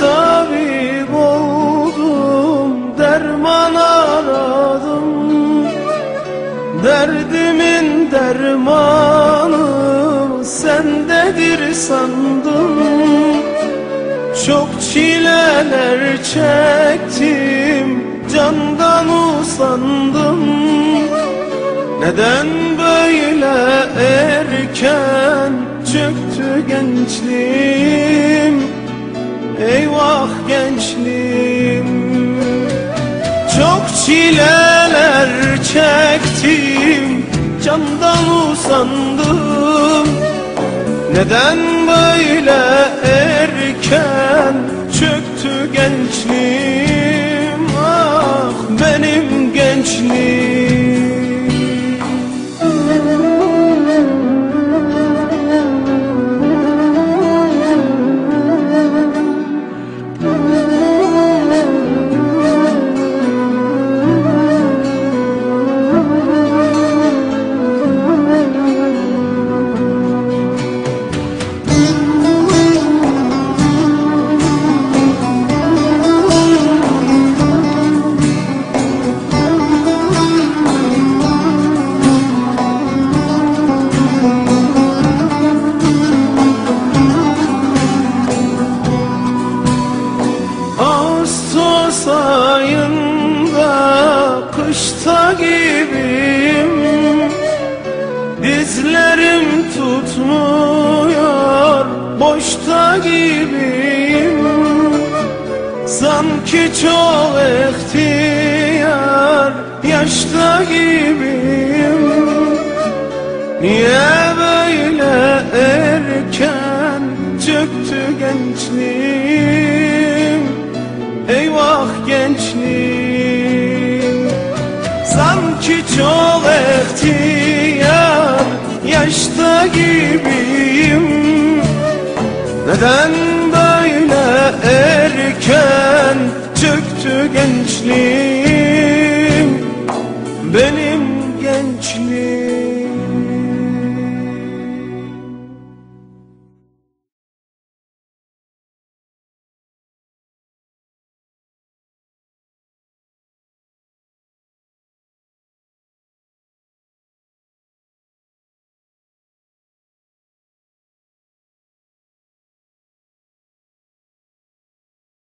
Tabip oldum, derman aradım. Derdimin dermanı sendedir sandım. Çok çileler çektim, candan usandım. Neden böyle erken çöktü gençliğim? Eyvah gençliğim. Çok çileler çektim Candan usandım. Neden böyle erken Çöktü gençliğim? Ah benim gençliğim Ağustos ayında kışta gibiyim. Dizlerim tutmuyor boşta gibiyim. Sanki çok ihtiyar yaşta gibiyim. Niye böyle erken çöktü gençliğim Eyvah gençliğim Sanki çok ihtiyar yaşta gibiyim. Neden böyle erken çöktü gençliğim